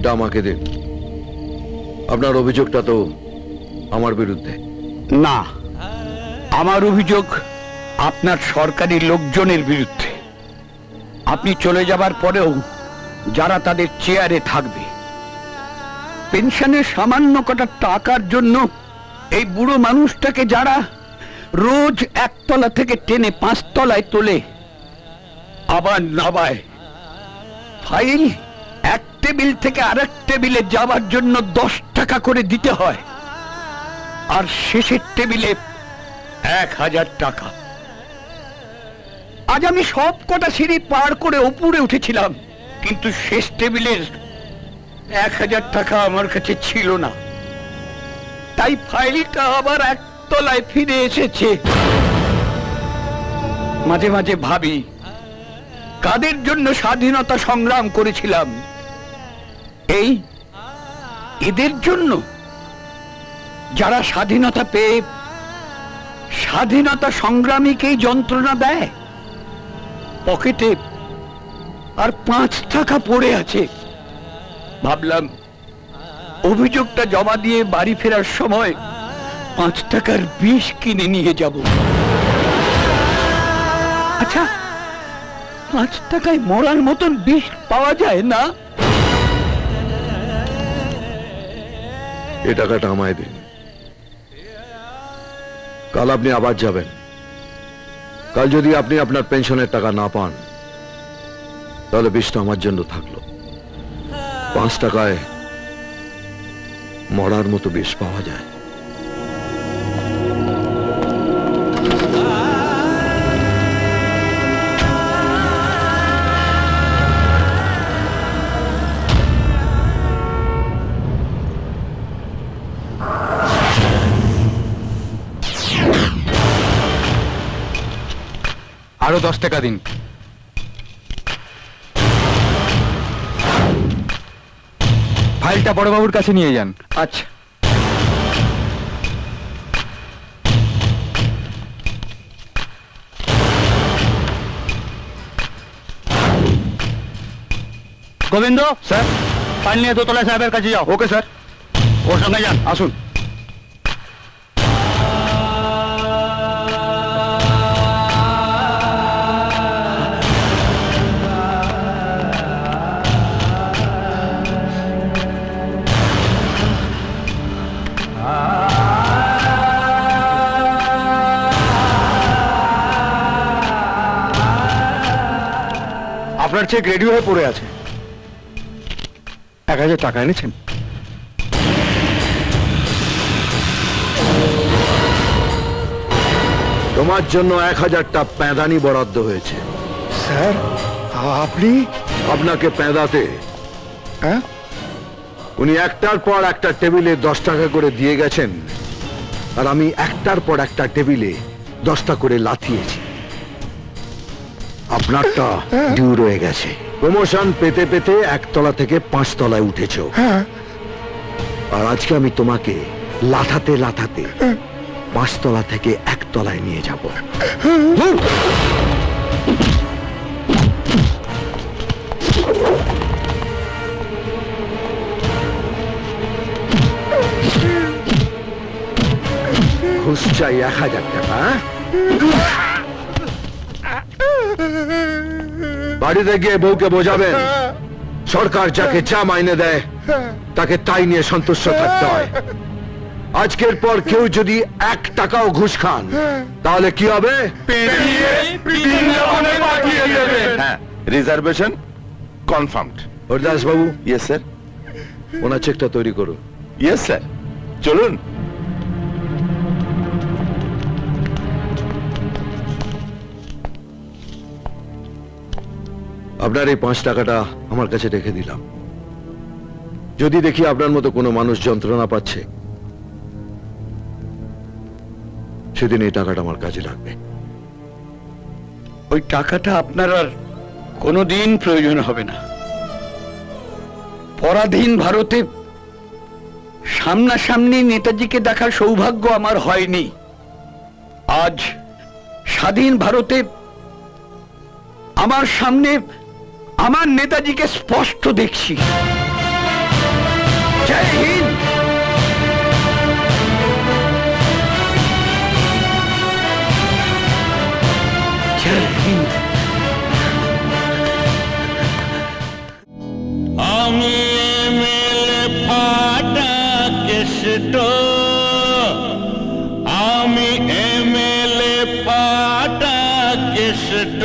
এটা আমাকে দিন আপনার অভিযোগটা তো আমার বিরুদ্ধে। না, আমার অভিযোগ আপনার সরকারি লোকজনের বিরুদ্ধে। আপনি চলে যাবার পরেও যারা তাদের চেয়ারে থাকবে, পেনশনের সামান্য কটা টাকার জন্য এই বুড়ো মানুষটাকে যারা রোজ একতলা থেকে টেনে পাঁচতলায় তোলে, আবার নাবায়, ফাইল টেবিল থেকে আরেক টেবিলে যাওয়ার জন্য দশ টাকা করে দিতে হয়। আর শেষের টেবিলে এক হাজার টাকা। আজ আমি সব কটা সিঁড়ি পার করে উপরে উঠেছিলাম, কিন্তু শেষ টেবিলের এক হাজার টাকা আমার কাছে ছিল না। তাই ফাইলটা আবার একতলায় ফিরে এসেছে। মাঝে মাঝে ভাবি, কাদের জন্য স্বাধীনতা সংগ্রাম করেছিলাম? এই, এদের জন্য যারা স্বাধীনতা পেয়ে স্বাধীনতা সংগ্রামীকেই যন্ত্রণা দেয়, পকেটে আর পাঁচ টাকা পড়ে আছে। ভাবলাম, অভিযোগটা জমা দিয়ে বাড়ি ফেরার সময় পাঁচ টাকার বিষ কিনে নিয়ে যাব। আচ্ছা পাঁচ টাকায় মরার মতন বিষ পাওয়া যায় না? এ টাকাটা আমায় দিন। কাল আপনি আবার যাবেন। কাল যদি আপনি আপনার পেনশনের টাকা না পান, তাহলে বিষটা আমার জন্য থাকল। পাঁচ টাকায় মরার মতো বিষ পাওয়া যায়। আরও দশ টাকা দিন। ফাইলটা বড়বাবুর কাছে নিয়ে যান। আচ্ছা। গোবিন্দ? স্যার। ফাইল নিয়ে দোতলা সাহেবের কাছে যাও। Okay sir. ওর সঙ্গে যান। আসুন। আপনার চেক রেডি হয়ে পড়ে আছে। এক হাজার টাকা এনেছেন। তোমার জন্য এক হাজারটা প্যাঁদানি বরাদ্দ হয়েছে। স্যার আপনি? আপনাকে প্যাঁদাতে হ্যাঁ? উনি একটার পর একটা টেবিলে দশ টাকা করে দিয়ে গেছেন। আর আমি একটার পর একটা টেবিলে দশটা করে লাথিয়েছি। আপনারটা ডিউ রয়ে গেছে। প্রমোশন পেতে পেতে একতলা থেকে পাঁচতলায় উঠেছ। আর আজকে আমি তোমাকে লাথাতে লাথাতে পাঁচতলা থেকে একতলায় নিয়ে যাব। ঘুষ চাই এক হাজার টাকা হ্যাঁ? বাড়িতে গিয়ে বউকে বোঝাবেন সরকার যাকে যা মাইনে দেয় তাকে তাই নিয়ে সন্তুষ্ট থাকতে হয়। আজকের পর কেউ যদি এক টাকাও ঘুষ খান তাহলে কি হবে? রিজার্ভেশন কনফার্মড হরিদাস বাবু ইয়েস স্যার ওনার চেকটা তৈরি করুন। ইয়েস স্যার চলুন। আপনার এই পাঁচ টাকাটা আমার কাছে রেখে দিলাম। যদি দেখি আপনার মতো কোনো মানুষ যন্ত্রণা পাচ্ছে, সেদিন এই টাকাটা আমার কাজে লাগবে। ওই টাকাটা আপনার আর কোনোদিন প্রয়োজন হবে না। পরাধীন ভারতে সামনাসামনি নেতাজিকে দেখার সৌভাগ্য আমার হয়নি। আজ স্বাধীন ভারতে আমার সামনে আমার নেতাজিকে স্পষ্ট দেখছি। আমি আমি এমএলএ ফাটা কেষ্ট।